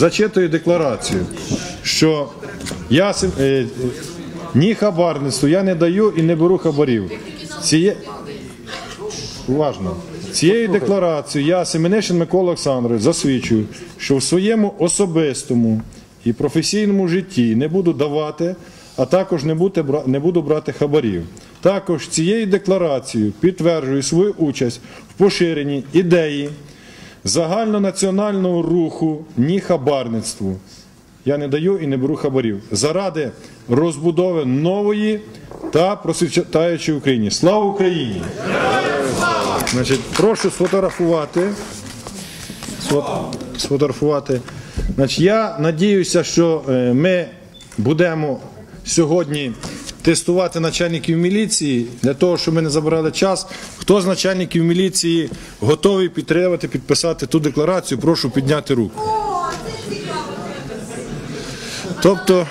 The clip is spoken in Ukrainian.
зачитую декларацію, що я е, ні хабарництву я не даю і не беру хабарів. Ціє... Уважно. Цією декларацією я, Семенишин Микола Олександрович, засвідчую, що в своєму особистому і професійному житті не буду давати, а також не, бути, не буду брати хабарів. Також цією декларацією підтверджую свою участь в поширенні ідеї загальнонаціонального руху ні хабарництву. Я не даю і не беру хабарів заради розбудови нової та процвітаючої України. Слава Україні! Значить, прошу сфотографувати. Сфот- Сфотографувати. Значить, я надіюся, що е, ми будемо сьогодні тестувати начальників міліції для того, щоб ми не забирали час. Хто з начальників міліції готовий підтримати, підписати ту декларацію, прошу підняти руку. Тобто